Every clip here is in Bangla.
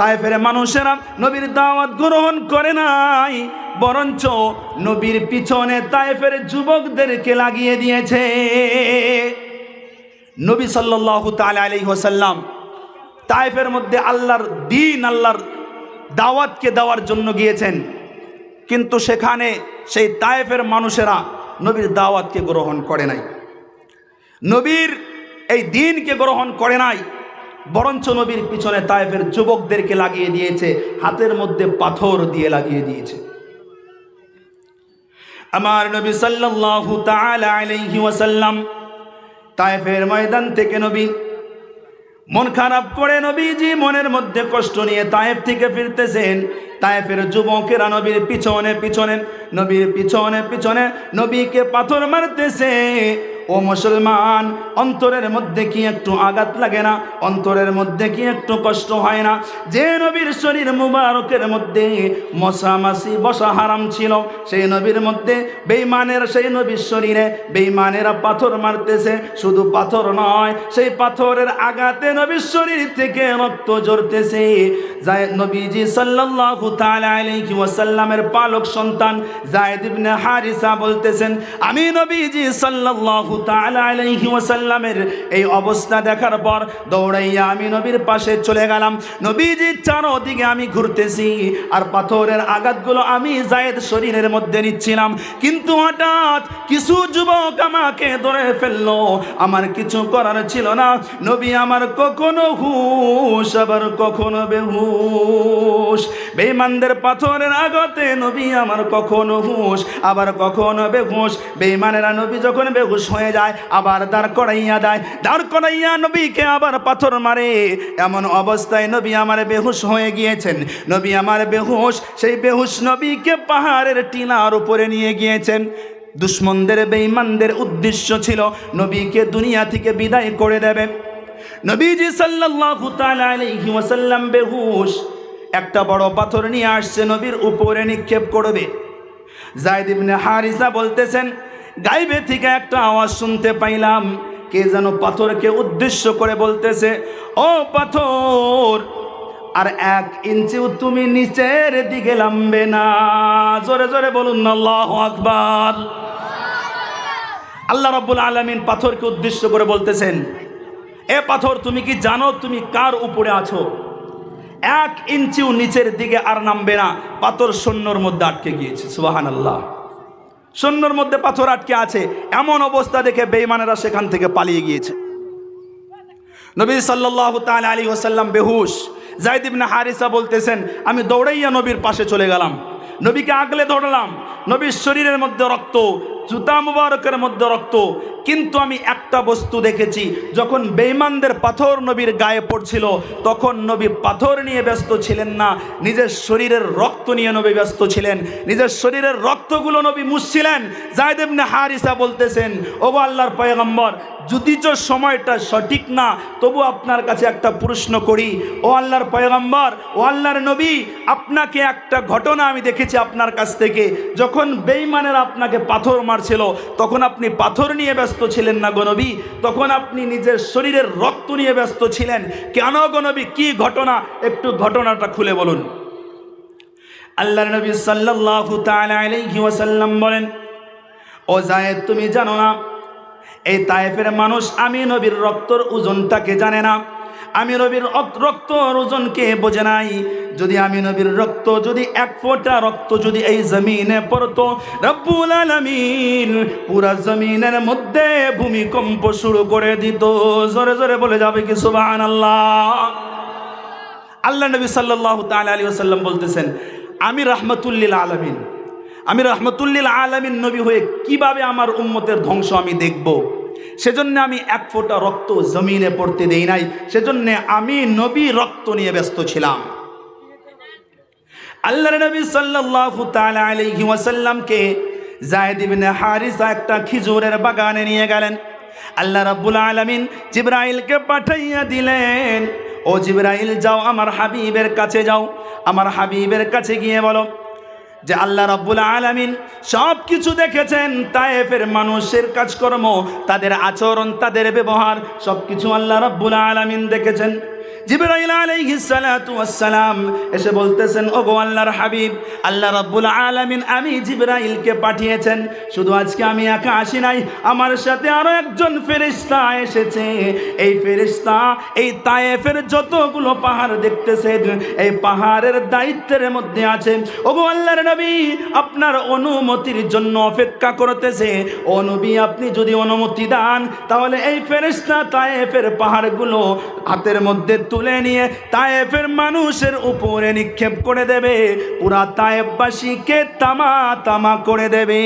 তায়েফের মানুষেরা নবীর দাওয়াত গ্রহণ করে নাই, বরঞ্চ নবীর পিছনে তায়েফের যুবকদেরকে লাগিয়ে দিয়েছে। নবী সাল্লাল্লাহু তাআলা আলি ওয়াসাল্লাম তায়েফের মধ্যে আল্লাহর দিন, আল্লাহর দাওয়াতকে দেওয়ার জন্য গিয়েছেন। কিন্তু সেখানে সেই তায়েফের মানুষেরা নবীর দাওয়াতকে গ্রহণ করে নাই। নবীর এই দিনকে গ্রহণ করে নাই বরঞ্চ নবীর পিছনে তায়েফের যুবকদেরকে লাগিয়ে দিয়েছে, হাতের মধ্যে পাথর দিয়ে লাগিয়ে দিয়েছে। আমার নবী সাল্লাল্লাহু তাআলা আলাইহি ওয়াসাল্লাম তায়েফের ময়দান থেকে নবী, মন খারাপ করে নবীজি মনের মধ্যে কষ্ট নিয়ে তায়েফ থেকে ফিরতেছেন। তায়েফের যুবকেরা নবীর পিছনে পিছনে, নবীর পিছনে পিছনে নবীকে পাথর মারতেছে। ও মুসলমান, অন্তরের মধ্যে কি একটু আঘাত লাগে না? অন্তরের মধ্যে কি একটু কষ্ট হয় না? যে নবীর শরীর মুবারকের মধ্যে মশামাসি বসা হারাম ছিল, সেই নবীর মধ্যে বেইমানের সেই নবীর শরীরে বেইমানেরা পাথর মারতেছে, শুধু পাথর নয়, সেই পাথরের আঘাতে নবীর শরীর থেকে রক্ত জড়তেছে নবীজি সাল্লাল্লাহু তাআলা আলাইহি ওয়াসাল্লামের পালক সন্তান জায়েদ ইবনে হারিসা বলতেছেন, আমি নবীজি সাল্লাল্লাহু আলাইহি ওয়াসাল্লামের এই অবস্থা দেখার পর দৌড়াইয়া আমি নবীর পাশে চলে গেলাম। নবীজির চারদিকে আমি ঘুরতেছি আর পাথরের আঘাতগুলো আমি জায়েদ শরীরের মধ্যে নিচ্ছিলাম। কিন্তু হঠাৎ কিছু যুবক আমাকে ধরে ফেলল। আমার কিছু করার ছিল না। নবী আমার কখনো হুশ, আবার কখনো বেহুশ। বেঈমানদের পাথরের আগতে নবী আমার কখনো হুশ, আবার কখনো বেহুশ। বেঈমানেরা নবী যখন বেহুশ হয়ে যায়, আবার দাঁড় করাইয়া দেয়। দাঁড় করাইয়া নবীকে আবার পাথর মারে। এমন অবস্থায় নবী আমার বেহুশ হয়ে গিয়েছেন। নবী আমার বেহুশ, সেই বেহুশ নবীকে পাহাড়ের টিলার উপরে নিয়ে গিয়েছেন। দুশ্মনদের, বেঈমানদের উদ্দেশ্য ছিল নবীকে দুনিয়া থেকে বিদায় করে দেবে। নবীজি সাল্লাল্লাহু তাআলা বেহুশ, একটা বড় পাথর নিয়ে আসছে নবীর উপরে নিক্ষেপ করবে। জায়দ ইবনে হারিসা বলতেছেন গাইবে থেকে একটা আওয়াজ শুনতে পাইলাম। কে যেন পাথরকে উদ্দেশ্য করে বলতেছে, ও পাথর, আর এক ইঞ্চিও তুমি নিচের দিকে লামবে না। জোরে জোরে বলুন, আল্লাহু আকবার। আল্লাহ রাব্বুল আলামিন পাথরকে উদ্দেশ্য করে বলতেছেন, এ পাথর, তুমি কি জানো তুমি কার উপরে আছো? এক ইঞ্চিও নিচের দিকে আর নামবে না। পাথর শূন্যর মধ্যে আটকে গিয়েছে সুবাহান আল্লাহ শূন্যর মধ্যে পাথর আটকে আছে, এমন অবস্থা দেখে বেইমানেরা সেখান থেকে পালিয়ে গিয়েছে। নবী সাল্লাহ তাল আলী ওসাল্লাম বেহুশ। জাইদ না হারিসা বলতেছেন, আমি দৌড়াইয়া নবীর পাশে চলে গেলাম। নবীকে আগলে ধরলাম। নবীর শরীরের মধ্যে রক্ত, জুতা মুবারকের মধ্যে রক্ত কিন্তু আমি একটা বস্তু দেখেছি, যখন বেইমানদের পাথর নবীর গায়ে পড়ছিল, তখন নবী পাথর নিয়ে ব্যস্ত ছিলেন না, নিজের শরীরের রক্ত নিয়ে নবী ব্যস্ত ছিলেন, নিজের শরীরের রক্তগুলো নবী মুছছিলেন। জায়দেবনে হারিসা বলতেছেন ও আল্লাহর পয়গম্বর যদিচ সময়টা সঠিক না, তবু আপনার কাছে একটা প্রশ্ন করি। ও আল্লাহর পয়গম্বর, ও আল্লাহর নবী, আপনাকে একটা ঘটনা আমি দেখেছি আপনার কাছ থেকে। যখন বেইমানের আপনাকে পাথর মারছিল, তখন আপনি পাথর নিয়ে ব্যস্ত ছিলেন না গনবী তখন আপনি নিজের শরীরের রক্ত নিয়ে ব্যস্ত ছিলেন। কেন গনবী কি ঘটনা? একটু ঘটনাটা খুলে বলুন। আল্লাহর নবী সাল্লাল্লাহু তাআলা আলাইহি ওয়াসাল্লাম বলেন, ও জায়েদ, তুমি জানো না এই তায়েফের মানুষ, আমি নবীর রক্তর ওজনটাকে জানে না। আমি নবীর রক- রক্তর ওজনকে বোঝে নাই। যদি আমি নবীর রক্ত যদি এক ফোঁটা রক্ত যদি এই জমিনে পড়তো, রব্বুল আলামিন পুরা জমিনের মধ্যে ভূমিকম্প শুরু করে দিত। জোরে জোরে বলে যাবে কি সুবহানাল্লাহ? আল্লাহ নবী সাল্লাল্লাহু তাআলা আলাইহি ওয়াসাল্লাম বলতেছেন, আমি রাহমাতুল্লিল আলামিন। আমি রহমতুল্লিল আলমিন নবী হয়ে কীভাবে আমার উম্মতের ধ্বংস আমি দেখব? সেজন্য আমি এক ফোঁটা রক্ত জমিনে পড়তে দেই নাই। সেজন্য আমি নবী রক্ত নিয়ে ব্যস্ত ছিলাম। আল্লাহর নবী সাল্লাল্লাহু তাআলা আলাইহি ওয়াসাল্লামকে ইবনে হারিসা একটা খিজুরের বাগানে নিয়ে গেলেন। আল্লাহ রাব্বুল আলামিন জিবরাইলকে পাঠাইয়া দিলেন, ও জিবরাইল, যাও আমার হাবিবের কাছে যাও। আমার হাবিবের কাছে গিয়ে বলো যে আল্লাহ রাব্বুল আলামিন সব কিছু দেখেছেন, তায়েফের মানুষের কাজকর্ম, তাদের আচরণ, তাদের ব্যবহার সব কিছু আল্লাহ রাব্বুল আলামিন দেখেছেন। জিবরাইল আলাইহিস সালাতু ওয়াসসালাম এসে বলতেছেন, ওগো আল্লাহর হাবিব, আল্লাহ রাব্বুল আলামিন আমি জিবরাইলকে পাঠিয়েছেন। শুধু আজকে আমি একা আসি নাই, আমার সাথে আরও একজন ফেরেশতা এসেছে। এই ফেরেশতা, এই তায়েফের যতগুলো পাহাড় দেখতেছেন, এই পাহাড়ের দায়িত্বের মধ্যে আছে। ওগো আল্লাহর নবী, আপনার অনুমতির জন্য অপেক্ষা করতেছে। ও নবী, আপনি যদি অনুমতি দান, তাহলে এই ফেরেশতা তায়েফের পাহাড়গুলো হাতের মধ্যে তুলে নিয়ে তায়েফের মানুষের উপরে নিক্ষেপ করে দেবে। পুরা তায়েববাসীকে তামা তামা করে দেবে।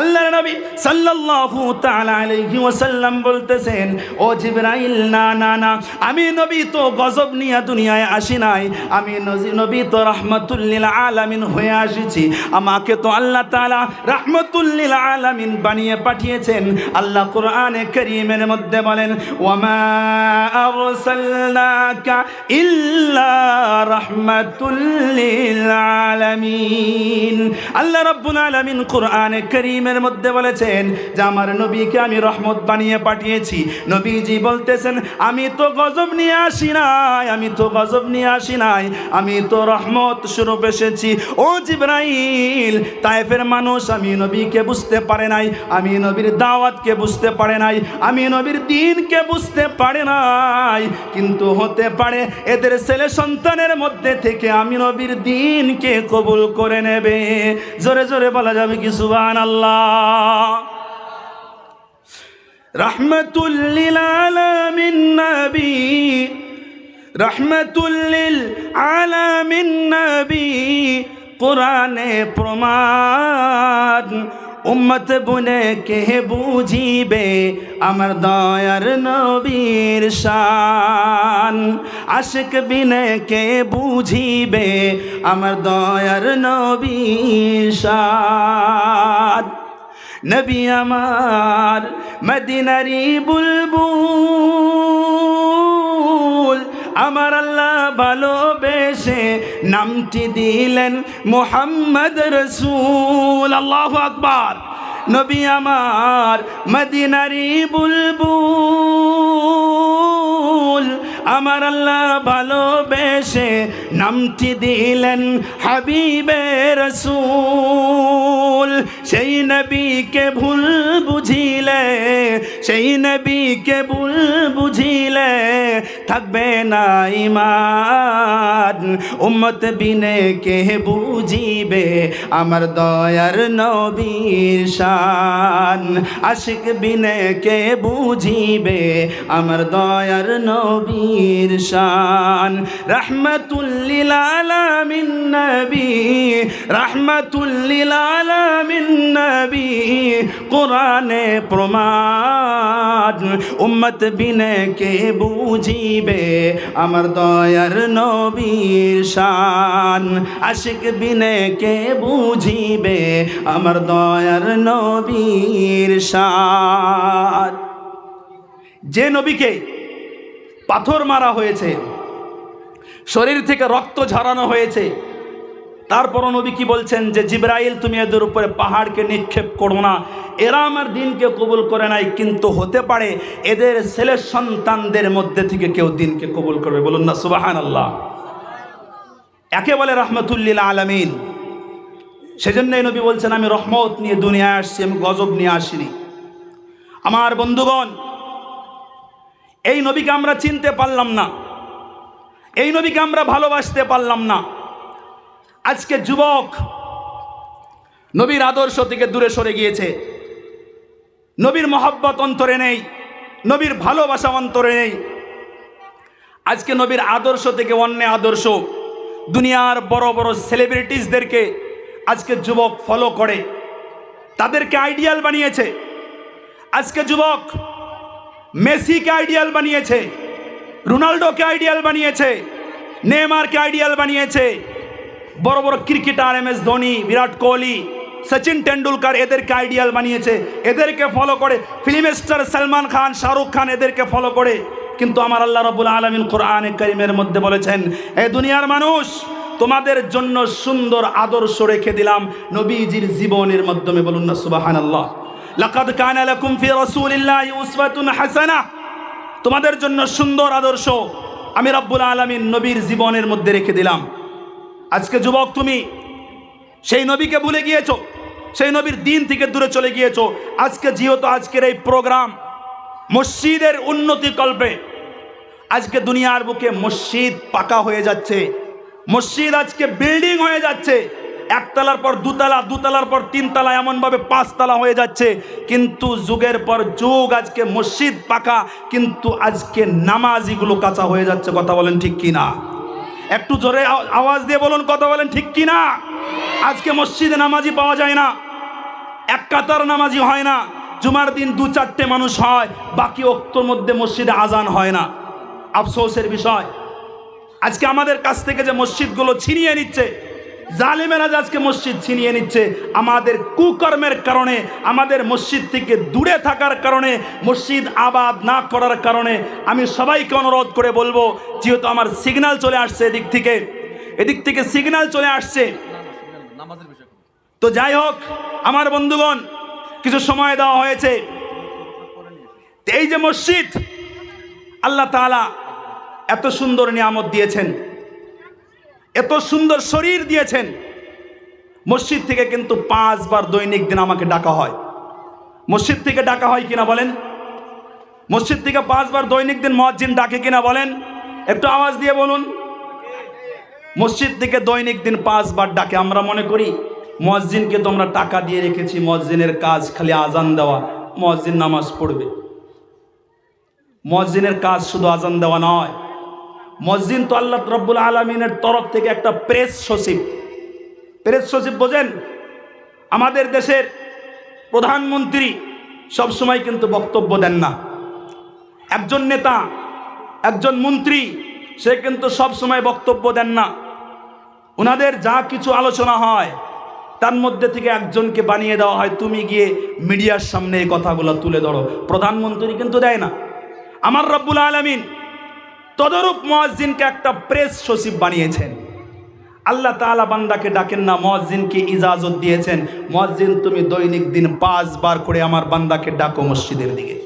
আল্লাহর নবী সাল্লাল্লাহু তাআলা আলাইহি ওয়াসাল্লাম বলতেছেন, ও জিবরাইল, না না না, আমি নবী তো গজব নিয়ে দুনিয়ায় আসি নাই। আমি নবী তো রাহমাতুল্লিল আলামিন হয়ে আসিছি। আমাকে তো আল্লাহ তাআলা রাহমাতুল্লিল আলামিন বানিয়ে পাঠিয়েছেন। আল্লাহ কোরআনে কারীমের মধ্যে বলেন ওয়ামা আরসালনাকা ইল্লা রাহমাতুল্লিল আলামিন আল্লাহ রাব্বুল আলামিন কারীমের মধ্যে বলেছেন, যে আমার নবীকে আমি রহমত বানিয়ে পাঠিয়েছি, নবীজি বলতেছেন, আমি তো গজব নিয়ে আসি নাই, আমি তো গজব নিয়ে আসি নাই, আমি তো রহমত স্বরূপ এসেছি। ও জিব্রাইল তাইফের মানুষ, আমি নবীকে বুঝতে পারে নাই, আমি নবীর দাওয়াতকে বুঝতে পারে নাই, আমি নবীর দিনকে বুঝতে পারে নাই, কিন্তু হতে পারে। এদের ছেলে সন্তানের মধ্যে থেকে আমি নবীর দিনকে কবুল করে নেবে। জোরে জোরে বলা যাবে কি সুবান আল্লাহ কোরআনে প্রমাণ উম্মত বুনে কে বুঝিবে আমার দয়ার নবীর শান? আশিক বিনে কে বুঝিবে আমার দয়ার নবীর শান? নবী আমার মদিনারি বুলবুল আমার আল্লাহ ভালোবেসে নামটি দিলেন মোহাম্মদ রসুল। আল্লাহ আকবার। নবী আমার মদিনারি বুলবুল। আমার আল্লাহ ভালোবেসে নামটি দিলেন হাবিবে রসুল। সেই নবীকে ভুল বুঝিলে, সেই নবীকে ভুল বুঝিলে থাকবে না ইমান। উম্মত বিনে কে বুঝিবে আমার দয়ার নবীর শান। আশিক বিনে কে বুঝিবে আমার দয়ার নবীর শান রহমতুল্লিল আলামিন নবী রহমতুল্লিল আলামিন নবী। কোরআনে প্রমাণ উম্মত বিনে কে বুঝিবে? আমার দয়ার নবীর শান আশিক বিনে কে বুঝিবে? আমার দয়ার নবীর শান যে নবীকে পাথর মারা হয়েছে। শরীর থেকে রক্ত ঝরানো হয়েছে। তারপরও নবী কি বলছেন যে, জিব্রাইল, তুমি এদের উপরে পাহাড়কে নিক্ষেপ করো না। এরা আমার দিনকে কবুল করে নাই, কিন্তু হতে পারে এদের ছেলে সন্তানদের মধ্যে থেকে কেউ দিনকে কবুল করবে। বলুন না সুবাহান আল্লাহ একে বলে রহমতুল্লিল আলমিন। সেজন্যই নবী বলছেন, আমি রহমত নিয়ে দুনিয়ায় আসছি, আমি গজব নিয়ে আসিনি। আমার বন্ধুগণ এই নবীকে আমরা চিনতে পারলাম না। এই নবীকে আমরা ভালোবাসতে পারলাম না। আজকে যুবক নবীর আদর্শ থেকে দূরে সরে গিয়েছে। নবীর মহব্বত অন্তরে নেই, নবীর ভালোবাসা অন্তরে নেই। আজকে নবীর আদর্শ থেকে অন্য আদর্শ, দুনিয়ার বড় বড় সেলিব্রিটিসদেরকে আজকে যুবক ফলো করে। তাদেরকে আইডিয়াল বানিয়েছে। আজকে যুবক মেসিকে আইডিয়াল বানিয়েছে, রোনাল্ডোকে আইডিয়াল বানিয়েছে নেমারকে আইডিয়াল বানিয়েছে। বড় বড় cricketer M S Dhoni, Virat Kohli, Sachin Tendulkar এদেরকে আইডিয়াল বানিয়েছে, এদেরকে ফলো করে। ফিল্ম স্টার সলমান খান, শাহরুখ খান এদেরকে ফলো করে। কিন্তু আমার আল্লাহ রবুল আলমিন কোরআন করিমের মধ্যে বলেছেন, এ দুনিয়ার মানুষ, তোমাদের জন্য সুন্দর আদর্শ রেখে দিলাম নবীজির জীবনের মাধ্যমে। বলুন না সুবাহান আল্লাহ লাকাদ কানা লাকুম ফি রাসূলিল্লাহি উসওয়াতুন হাসানাহ তোমাদের জন্য সুন্দর আদর্শ আমি রব্বুল আলমীর নবীর জীবনের মধ্যে রেখে দিলাম। আজকে যুবক তুমি, সেই নবীকে ভুলে গিয়েছো, সেই নবীর দিন থেকে দূরে চলে গিয়েছো। আজকে যেহেতু আজকের এই প্রোগ্রাম, মসজিদের উন্নতি কল্পে। আজকে দুনিয়ার বুকে মসজিদ পাকা হয়ে যাচ্ছে, মসজিদ আজকে বিল্ডিং হয়ে যাচ্ছে। একতলার পর দুতলা, দুতলার পর তিনতলা, এমনভাবে পাঁচতলা হয়ে যাচ্ছে। কিন্তু যুগের পর যুগ, আজকে মসজিদ পাকা, কিন্তু আজকে নামাজিগুলো কাঁচা হয়ে যাচ্ছে, কথা বলেন ঠিক কি না একটু জোরে আও- আওয়াজ দিয়ে বলুন, কথা বলেন ঠিক কি না আজকে মসজিদে নামাজি পাওয়া যায় না। এক কাতার নামাজি হয় না। জুমার দিন দু চারটে মানুষ হয়, বাকি অক্তর মধ্যে মসজিদে আজান হয় না। আফসোসের বিষয়। আজকে আমাদের কাছ থেকে যে মসজিদগুলো ছিনিয়ে নিচ্ছে জালিমেরা আজকে মসজিদ ছিনিয়ে নিচ্ছে, আমাদের কুকর্মের কারণে, আমাদের মসজিদ থেকে দূরে থাকার কারণে, মসজিদ আবাদ না করার কারণে আমি সবাইকে অনুরোধ করে বলব, যেহেতু আমার সিগন্যাল চলে আসছে এদিক থেকে এদিক থেকে সিগন্যাল চলে আসছে। তো যাই হোক, আমার বন্ধুগণ, কিছু সময় দেওয়া হয়েছে। এই যে মসজিদ, আল্লাহ তাআলা এত সুন্দর নিয়ামত দিয়েছেন। এত সুন্দর শরীর দিয়েছেন। মসজিদ থেকে কিন্তু পাঁচবার দৈনিক দিন আমাকে ডাকা হয়। মসজিদ থেকে ডাকা হয় কিনা বলেন? মসজিদ থেকে পাঁচবার দৈনিক দিন মসজিদ ডাকে কিনা বলেন? একটু আওয়াজ দিয়ে বলুন। মসজিদ থেকে দৈনিক দিন পাঁচবার ডাকে, আমরা মনে করি মসজিদকে তো আমরা টাকা দিয়ে রেখেছি মসজিদের কাজ খালি আজান দেওয়া মসজিদ নামাজ পড়বে। মসজিদের কাজ শুধু আজান দেওয়া নয় মসজিদ তো আল্লাহ রব্বুল আলমিনের তরফ থেকে একটা প্রেস সচিব। প্রেস সচিব বোঝেন, আমাদের দেশের প্রধানমন্ত্রী সবসময় কিন্তু বক্তব্য দেন না। একজন নেতা, একজন মন্ত্রী, সে কিন্তু সব সময় বক্তব্য দেন না। ওনাদের যা কিছু আলোচনা হয়, তার মধ্যে থেকে একজনকে বানিয়ে দেওয়া হয়, তুমি গিয়ে মিডিয়ার সামনে এই কথাগুলো তুলে ধরো। প্রধানমন্ত্রী কিন্তু দেয় না। আমার রব্বুল আলমিন তদরূপ মহাজিনকে একটা প্রেস সচিব বানিয়েছেন। আল্লাহ তাআলা বান্দাকে ডাকেন, না মসজিদকে ইজাজত দিয়েছেন। মসজিদ তুমি দৈনিক দিন পাঁচবার করে আমার বান্দাকে ডাকো মসজিদের দিকে।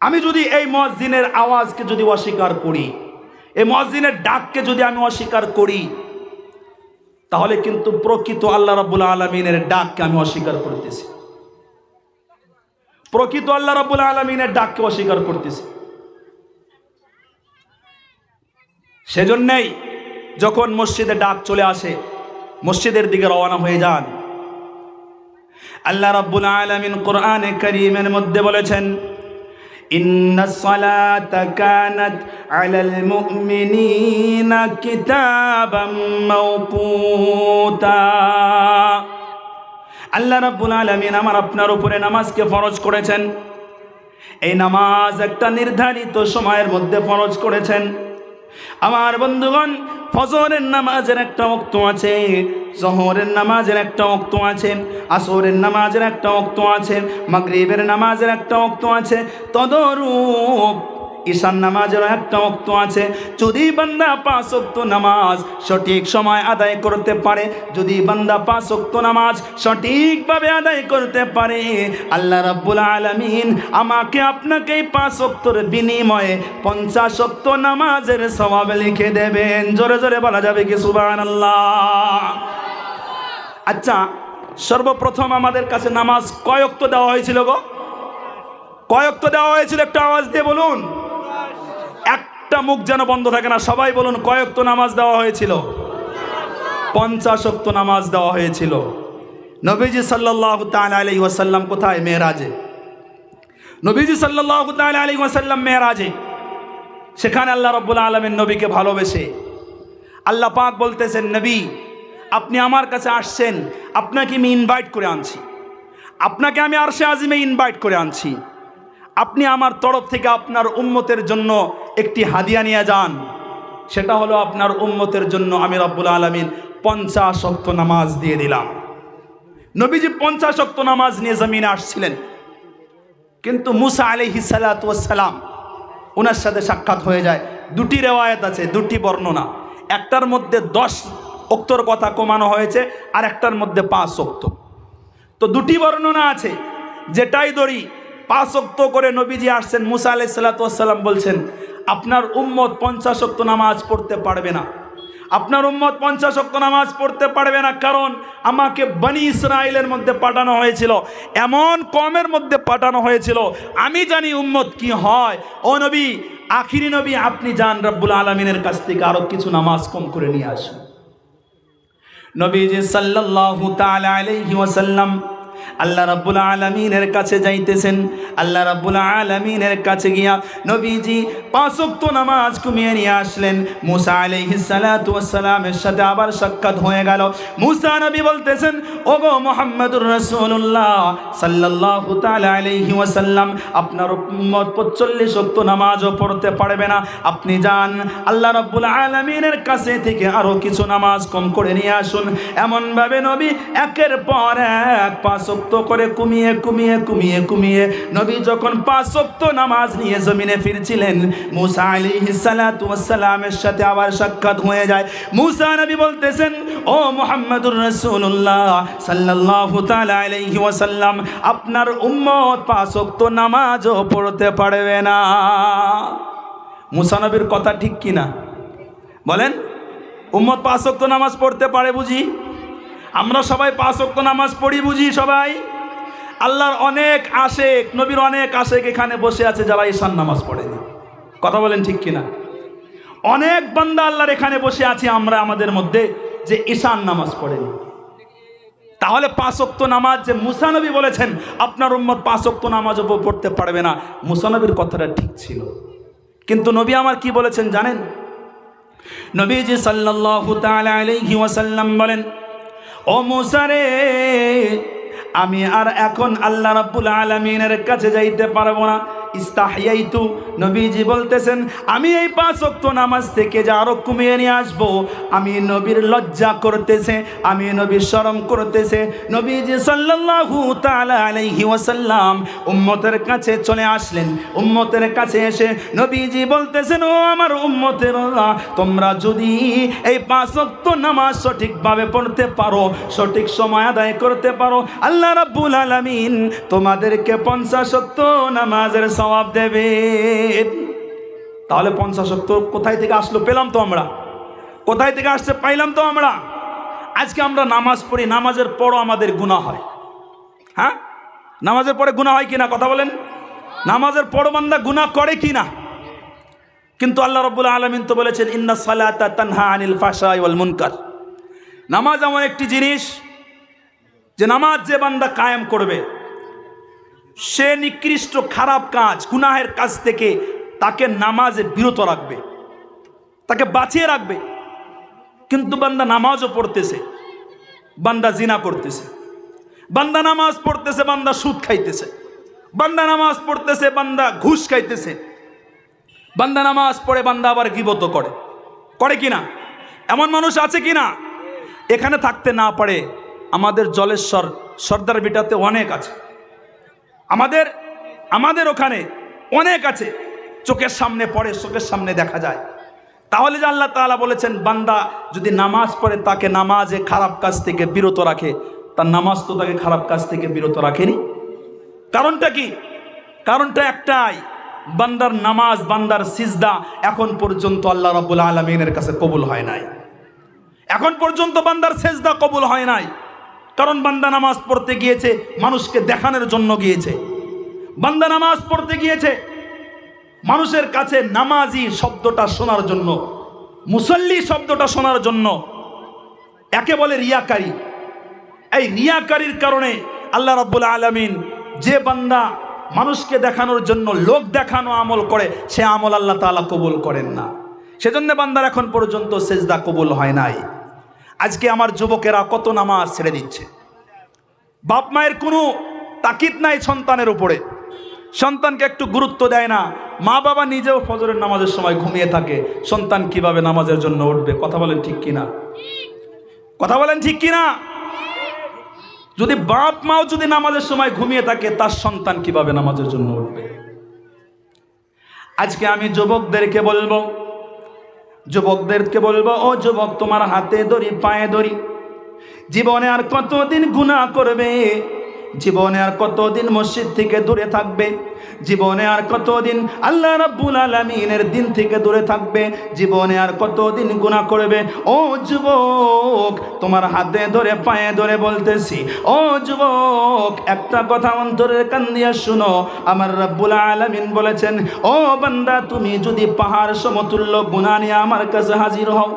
আমি যদি এই মসজিদের আওয়াজকে যদি অস্বীকার করি, এই মসজিদের ডাককে যদি আমি অস্বীকার করি, তাহলে কিন্তু প্রকৃত আল্লাহ রাব্বুল আলমিনের ডাককে আমি অস্বীকার করতেছি। প্রকৃত আল্লাহ রাব্বুল আলমিনের ডাককে অস্বীকার করতেছি। সেজন্যই যখন মসজিদে ডাক চলে আসে, মসজিদের দিকে রওনা হয়ে যান। আল্লাহ রাব্বুল আলামিন কোরআনে কারীমের মধ্যে বলেছেন ইন্নাস সালাতা কানাত আলাল মুমিনিনা কিতাবাম মাওকুতা। আল্লাহ রাব্বুল আলামিন আমার আপনার উপরে নামাজকে ফরজ করেছেন। এই নামাজ একটা নির্ধারিত সময়ের মধ্যে ফরজ করেছেন। আমার বন্ধুগণ, ফজরের নামাজের একটা অক্ত আছে, জহরের নামাজের একটা অক্ত আছে, আসরের নামাজের একটা অক্ত আছে, মাগরিবের নামাজের একটা অক্ত আছে, তদরূপ ঈশান নামাজেরও একটা অক্ত আছে। যদি বান্দা পাঁচ অক্ত নামাজ সঠিক সময় আদায় করতে পারে, যদি বান্দা পাঁচ অক্ত নামাজ সঠিকভাবে আদায় করতে পারে, আল্লাহ রাব্বুল আলামিন আমাকে আপনাকে পাঁচ অক্তর বিনিময়ে পঞ্চাশ অক্ত নামাজের স্বভাব লিখে দেবেন। জোরে জোরে বলা যাবে কি? সুবহানাল্লাহ। আচ্ছা সর্বপ্রথম আমাদের কাছে নামাজ কয়ক্ত দেওয়া হয়েছিল গো? কয়ক্ত দেওয়া হয়েছিল একটা আওয়াজ দিয়ে বলুন। একটা মুখ যেন বন্ধ থাকে না। সবাই বলুন, কয়ক্ত নামাজ দেওয়া হয়েছিল? পঞ্চাশ অক্ত নামাজ দেওয়া হয়েছিল। নবীজি সাল্লাহ তাল ওয়াসাল্লাম কোথায়? মেয়েরাজে। নবীজি সাল্লাহ আলী ওয়াসাল্লাম মেয়েরাজে। সেখানে আল্লাহ রব্বুল আলমের নবীকে ভালোবেসে আল্লাহ পাক বলতেছেন, নবী, আপনি আমার কাছে আসছেন, আপনাকে আমি ইনভাইট করে আনছি। আপনাকে আমি আরশে আজিমে ইনভাইট করে আনছি। আপনি আমার তরফ থেকে আপনার উম্মতের জন্য একটি হাদিয়া নিয়ে যান। সেটা হলো আপনার উম্মতের জন্য আমি রব্বুল আলমিন পঞ্চাশ অক্ত নামাজ দিয়ে দিলাম। নবীজি পঞ্চাশ অক্ত নামাজ নিয়ে জমিনে আসছিলেন। কিন্তু মুসা আলহি সালাতাম ওনার সাথে সাক্ষাৎ হয়ে যায়। দুটি রেওয়ায়ত আছে, দুটি বর্ণনা। একটার মধ্যে দশ অক্তর কথা কমানো হয়েছে আর একটার মধ্যে পাঁচ অক্ত তো দুটি বর্ণনা আছে, যেটাই ধরি পাঁচ অক্ত করে নবীজি আসছেন, মুসা আলাই সাল্লাতাম বলছেন, আপনার উম্মত পঞ্চাশক্ত নামাজ পড়তে পারবে না। আপনার উম্মত পঞ্চাশক্ত নামাজ পড়তে পারবে না কারণ আমাকে বনি ইসরায়েলের মধ্যে পাঠানো হয়েছিল। এমন কমের মধ্যে পাঠানো হয়েছিল। আমি জানি উম্মত কি হয়। ও নবী, আখিরি নবী, আপনি যান রব্বুল আলমিনের কাছ থেকে আরও কিছু নামাজ কম করে নিয়ে আসুন। নবীজি তাআলা আলাইহি ওয়াসাল্লাম আল্লাহ রাব্বুল আলামিনের কাছে যাইতেছেন। আল্লাহ রাব্বুল আলামিনের কাছে গিয়া নবীজি পাঁচ ওয়াক্ত নামাজ কমিয়ে নিয়ে আসলেন। মুসা ওয়াসসালামের সাথে আবার সাক্ষাৎ হয়ে গেল। মুসা নবী বলতেছেন, ওগো মুহাম্মদুর রাসূলুল্লাহ সাল্লাল্লাহু তাআলা আলাইহি ওয়াসাল্লাম, আপনার 45 ওয়াক্ত নামাজও পড়তে পারবে না। আপনি যান, আল্লাহ রাব্বুল আলামিনের কাছে থেকে আরও কিছু নামাজ কম করে নিয়ে আসুন। এমনভাবে নবী একের পর এক পাঁচ ওয়াক্ত করে কুমিয়ে কুমিয়ে কুমিয়ে কুমিয়ে। নবী যখন পাঁচ ওয়াক্ত নামাজ নিয়ে জমিনে ফিরছিলেন, মুসা আলাইহিস সালাতু ওয়াসসালামের সাথে আবার সাক্ষাৎ হয়ে যায়। মুসা নবী বলতেছেন, ও মুহাম্মদুর তাআলা আলাইহি ওয়াসাল্লাম, আপনার উম্মত পাঁচ ওয়াক্ত নামাজও পড়তে পারবে না। মুসা নবীর কথা ঠিক কি না বলেন, উম্মত পাঁচ ওয়াক্ত নামাজ পড়তে পারে বুঝি? আমরা সবাই পাঁচ ওয়াক্ত নামাজ পড়ি, বুঝি সবাই? আল্লাহর অনেক আশেক, নবীর অনেক আশেক এখানে বসে আছে যারা ঈশান নামাজ পড়েনি। কথা বলেন ঠিক কিনা? অনেক বান্দা আল্লাহর এখানে বসে আছি আমরা আমাদের মধ্যে যে ঈশান নামাজ পড়েনি। তাহলে পাঁচ ওয়াক্ত নামাজ যে মুসানবী বলেছেন, আপনার উম্মত পাঁচ নামাজ নামাজও পড়তে পারবে না। মুসানবীর কথাটা ঠিক ছিল। কিন্তু নবী আমার কি বলেছেন জানেন? নবীজি সাল্লাল্লাহু তাআলা আলাইহি বলেন ও মুসারে আমি আর এখন আল্লাহ রাব্বুল আলামিনের কাছে যাইতে পারব না। ইস্তাহিয়াইতু। নবীজি বলতেছেন, আমি এই পাঁচ ওয়াক্ত নামাজ থেকে যা আরও কমিয়ে নিয়ে আসব, আমি নবীর লজ্জা করতেছে, আমি নবীর শরম করতেছে। নবীজি সাল্লাল্লাহু তাআলা আলাইহি ওয়াসাল্লাম উম্মতের কাছে চলে আসলেন। উম্মতের কাছে এসে নবীজি বলতেছেন, ও আমার উম্মতের তোমরা যদি এই পাঁচ ওয়াক্ত নামাজ সঠিকভাবে পড়তে পারো, সঠিক সময় আদায় করতে পারো, আল্লাহ রাব্বুল আলামিন তোমাদেরকে পঞ্চাশ ওয়াক্ত নামাজের সওয়াব দেবে। তাহলে পঞ্চাশ ওয়াক্ত কোথায় থেকে আসলো পেলাম তো আমরা? কোথায় থেকে আসছে পাইলাম তো আমরা? আজকে আমরা নামাজ পড়ি, নামাজের পরও আমাদের গুনাহ হয়। হ্যাঁ? নামাজের পরে গুনাহ হয় কিনা কথা বলেন? নামাজের পরও বান্দা গুনাহ করে কি না কিন্তু আল্লাহ রব্বুল আলমিন তো বলেছেন, ইন্না সালাতা তানহা আনিল ফাশা ওয়াল মুনকার। নামাজ এমন একটি জিনিস যে নামাজ যে বান্দা কায়েম করবে সে নিকৃষ্ট খারাপ কাজ, গুনাহের কাজ থেকে তাকে নামাজে বিরত রাখবে, তাকে বাঁচিয়ে রাখবে। কিন্তু বান্দা নামাজও পড়তেছে, বান্দা জিনা করতেছে। বান্দা নামাজ পড়তেছে, বান্দা সুদ খাইতেছে। বান্দা নামাজ পড়তেছে, বান্দা ঘুষ খাইতেছে। বান্দা নামাজ পড়ে, বান্দা আবার গিবত করে। করে কি না এমন মানুষ আছে কি না এখানে থাকতে না পারে আমাদের জলেশ্বর, সর্দার বিটাতে অনেক আছে। আমাদের আমাদের ওখানে অনেক আছে। চোখের সামনে পড়ে, চোখের সামনে দেখা যায়। তাহলে যে আল্লাহ তাআলা বলেছেন, বান্দা যদি নামাজ পড়ে, তাকে নামাজে খারাপ কাজ থেকে বিরত রাখে। তার নামাজ তো তাকে খারাপ কাজ থেকে বিরত রাখেনি। কারণটা কি? কারণটা একটাই, বান্দার নামাজ, বান্দার সিজদা এখন পর্যন্ত আল্লাহ রাব্বুল আলমিনের কাছে কবুল হয় নাই। এখন পর্যন্ত বান্দার সেজদা কবুল হয় নাই। কারণ বান্দা নামাজ পড়তে গিয়েছে, মানুষকে দেখানোর জন্য গিয়েছে। বান্দা নামাজ পড়তে গিয়েছে, মানুষের কাছে নামাজি শব্দটা শোনার জন্য, মুসল্লি শব্দটা শোনার জন্য একে বলে রিয়াকারী। এই রিয়াকারীর কারণে আল্লাহ রাব্বুল আলামিন যে বান্দা মানুষকে দেখানোর জন্য, লোক দেখানো আমল করে, সে আমল আল্লাহ তাআলা কবুল করেন না। সেজন্য বান্দার এখন পর্যন্ত সেজদা কবুল হয় নাই। আজকে আমার যুবকেরা কত নামাজ ছেড়ে দিচ্ছে। বাপ মায়ের কোনো তাকিদ নাই সন্তানের উপরে। সন্তানকে একটু গুরুত্ব দেয় না। মা বাবা নিজেও ফজরের নামাজের সময় ঘুমিয়ে থাকে। সন্তান কীভাবে নামাজের জন্য উঠবে? কথা বলেন ঠিক কিনা? কথা বলেন ঠিক কিনা? যদি বাপ মাও যদি নামাজের সময় ঘুমিয়ে থাকে, তার সন্তান কীভাবে নামাজের জন্য উঠবে? আজকে আমি যুবকদেরকে বলব যুবকদেরকে বলব, ও যুবক, তোমার হাতে ধরি পায়ে ধরি জীবনে আর কতদিন গুণা করবে? জীবনে আর কতদিন মসজিদ থেকে দূরে থাকবে? জীবনে আর কতদিন আল্লাহ রাব্বুল আলামিনের দিন থেকে দূরে থাকবে? জীবনে আর কতদিন গুনাহ করবে? ও যুবক, তোমার হাতে ধরে, পায়ে ধরে বলতেছি, ও যুবক, একটা কথা অন্তরের কান দিয়া শুনো। আমার রাব্বুল আলামিন বলেছেন, ও বান্দা, তুমি যদি পাহাড় সমতুল্য গুনাহ নিয়ে আমার কাছে হাজির হও,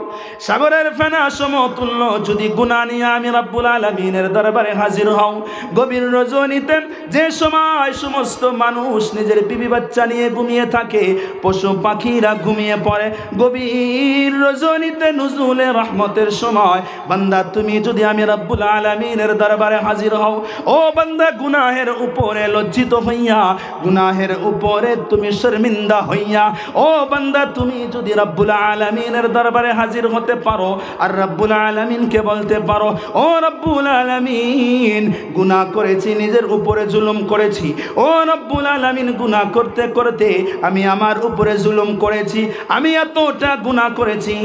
সাগরের ফেনা সমতুল্য যদি গুনাহ নিয়ে আমি রাব্বুল আলামিনের দরবারে হাজির হও, গভীর রজনীতে যে সময় সমস্ত মানুষ নিজের বিবি বাচ্চা নিয়ে ঘুমিয়ে থাকে। পশু পাখিরা ঘুমিয়ে পড়ে। গভীর রজনীতে নজরুলের রহমতের সময়। বান্দা, তুমি যদি আমি রাব্বুল আলামিনের দরবারে হাজির হও, ও বান্দা, গুনাহের উপরে লজ্জিত হইয়া, গুনাহের উপরে তুমি শর্মিন্দা হইয়া, ও বান্দা, তুমি যদি রাব্বুল আলামিনের দরবারে হাজির হতে পারো, আর রাব্বুল আলামিনকে বলতে পারো, ও রাব্বুল আলামিন, গুনাহ করেছি, নিজের উপরে জুলুম করেছি, ও রব্বুল আলামিন গুনাহ করতে করতে আমি আমার উপরে জুলুম করেছি, আমি এতটা গুনাহ করেছি।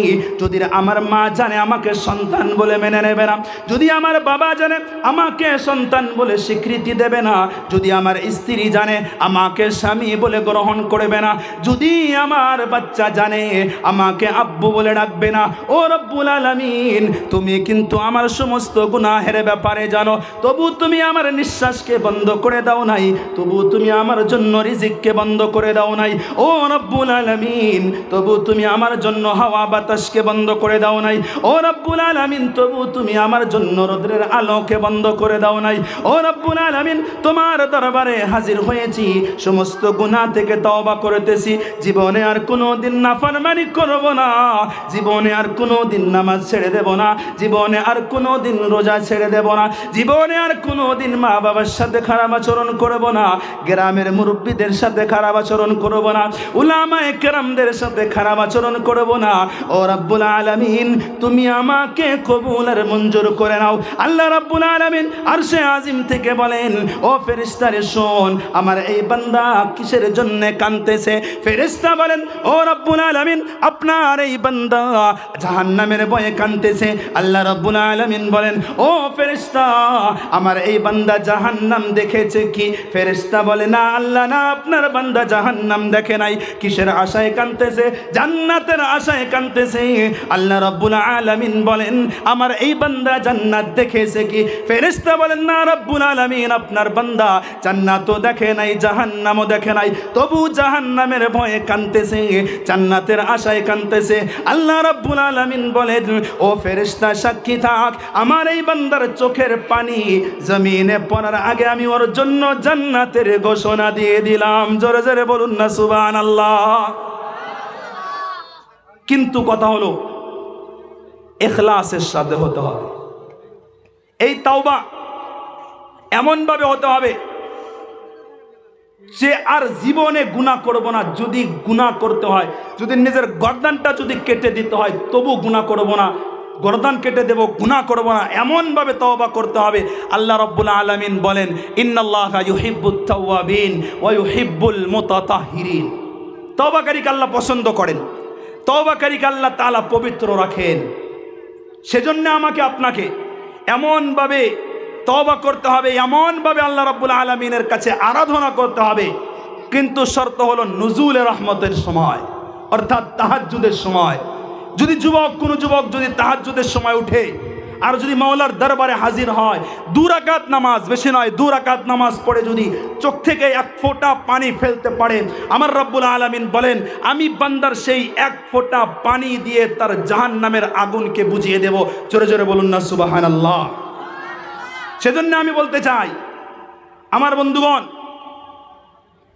যদি আমার মা জানে, আমাকে সন্তান বলে মেনে নেবে না। যদি আমার বাবা জানে, আমাকে সন্তান বলে স্বীকৃতি দেবে না। যদি আমার স্ত্রী জানে, আমাকে স্বামী বলে গ্রহণ করবে না। যদি আমার বাচ্চা জানে, আমাকে আব্বু বলে ডাকবে না। ও রব্বুল আলামিন, তুমি কিন্তু আমার সমস্ত গুনাহের ব্যাপারে জানো। তবু তুমি আমার নিঃশ্বাসকে বন্ধ করে দাও নাই। তবু তুমি আমার জন্য রিজিককে বন্ধ করে দাও নাই। ও রব্বুল আলামিন, তবু তুমি আমার জন্য হাওয়া বাতাসকে বন্ধ করে দাও নাই। ও রব্বুল আলামিন, তবু তুমি আমার জন্য রোদ্রের আলোকে বন্ধ করে দাও নাই। ও রব্বুল আলামিন, তোমার দরবারে হাজির হয়েছি, সমস্ত গুনাহ থেকে তওবা করতেছি। জীবনে আর কোনো দিন নাফরমানি করব না। জীবনে আর কোনো দিন নামাজ ছেড়ে দেব না। জীবনে আর কোনো দিন রোজা ছেড়ে দেব না। জীবনে আর কোনো দিন মা বাবার সাথে খারাপ আচরণ করব না। গ্রামের মুরব্বীদের সাথে খারাপ আচরণ করব না, উলামায়ে কেরামদের সাথে খারাপ আচরণ করব না। ও রাব্বুল আলামিন, তুমি আমাকে কবুল আর মঞ্জুর করে নাও। আল্লাহ রাব্বুল আলামিন আরশে আজিম থেকে বলেন, ও ফেরেশতারে শোন, আমার এই বান্দা কিসের জন্য কাঁদতেছে? ফেরেশতা বলেন, ও রাব্বুল আলামিন, আপনার এই বান্দা জাহান্নামের ভয়ে কাঁদতেছে। আল্লাহ রাব্বুল আলামিন বলেন, ও ফেরেশতা, আমার এই বান্দা জাহান্নাম দেখেছে কি? ফেরেশতা বলে, না আল্লাহ না আপনার বান্দা জাহান্নাম দেখে নাই। কিসের আশায় কাঁদতেছে? জান্নাতের আশায় কাঁদতেছে। আল্লাহ রাব্বুল আলামিন বলেন, আমার এই বান্দা জান্নাত দেখেছে কি? ফেরেশতা বলেন, না রাব্বুল আলামিন, আপনার বান্দা জান্নাতও দেখে নাই, জাহান্নামও দেখে নাই। তবু জাহান্নামের ভয়ে কাঁদতেছে, জান্নাতের আশায় কাঁদতেছে। আল্লাহ রাব্বুল আলামিন বলেন, ও ফেরেশতা, সাক্ষী থাক, আমার এই বান্দার চোখের পানি জমিনে পড়ার আগে আমি ওর জন্য জান্নাতের ঘোষণা দিয়ে দিলাম। জোরে জোরে বলুন না সুবান আল্লাহ কিন্তু কথা হলো, এখলাসের সাথে হতে হবে। এই তাওবা এমনভাবে হতে হবে যে আর জীবনে গুণা করব না। যদি গুণা করতে হয়, যদি নিজের গর্দানটা যদি কেটে দিতে হয় তবু গুণা করব না। গরদান কেটে দেব গুণা করব না। এমনভাবে তওবা করতে হবে। আল্লাহ রব্বুল আলামিন বলেন, ইন্নাল্লাহ ইউহিব্বুত তাওয়াবিন ওয়া ইউহিব্বুল মুতাতাহিরিন। তওবাকারীকে আল্লাহ পছন্দ করেন। তওবাকারীকে আল্লাহ তাআলা পবিত্র রাখেন। সেজন্য আমাকে আপনাকে এমনভাবে তওবা করতে হবে, এমনভাবে আল্লাহ রাব্বুল আলমিনের কাছে আরাধনা করতে হবে। কিন্তু শর্ত হলো নজুল রহমতের সময়, অর্থাৎ তাহাজ্জুদের সময়। যদি যুবক, কোনো যুবক যদি তাহাজ্জুদের সময় উঠে আর যদি মাওলার দরবারে হাজির হয় দুরাকাত নামাজ, বেশি নয় দুরাকাত নামাজ পড়ে যদি চোখ থেকে এক ফোঁটা পানি ফেলতে পারে, আমার রব্বুল আলমিন বলেন, আমি বান্দার সেই এক ফোঁটা পানি দিয়ে তার জাহান নামের আগুনকে বুঝিয়ে দেব। জোরে জোরে বলুন না সুবাহান আল্লাহ সেজন্য আমি বলতে চাই, আমার বন্ধুগণ,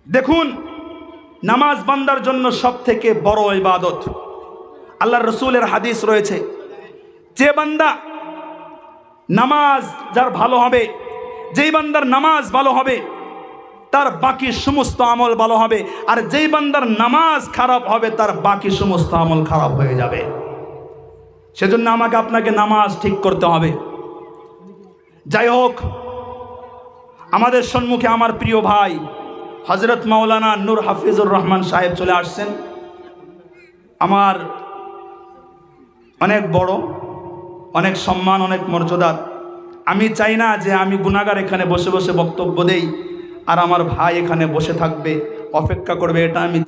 দেখুন, নামাজ বান্দার জন্য সব থেকে বড় ইবাদত। আল্লাহ রসুলের হাদিস রয়েছে। যে বান্দা নামাজ যার ভালো হবে, যেই বান্দার নামাজ ভালো হবে, তার বাকি সমস্ত আমল ভালো হবে। আর যেই বান্দার নামাজ খারাপ হবে, তার বাকি সমস্ত আমল খারাপ হয়ে যাবে। সেজন্য আমাকে আপনাকে নামাজ ঠিক করতে হবে। যাই হোক, আমাদের সম্মুখে আমার প্রিয় ভাই হজরত মাওলানা নূর হাফিজুর রহমান সাহেব চলে আসছেন। আমার অনেক বড়, অনেক সম্মান, অনেক মর্যাদার আমি চাই না যে আমি গুণাগার এখানে বসে বসে বক্তব্য দেই, আর আমার ভাই এখানে বসে থাকবে, অপেক্ষা করবে, এটা আমি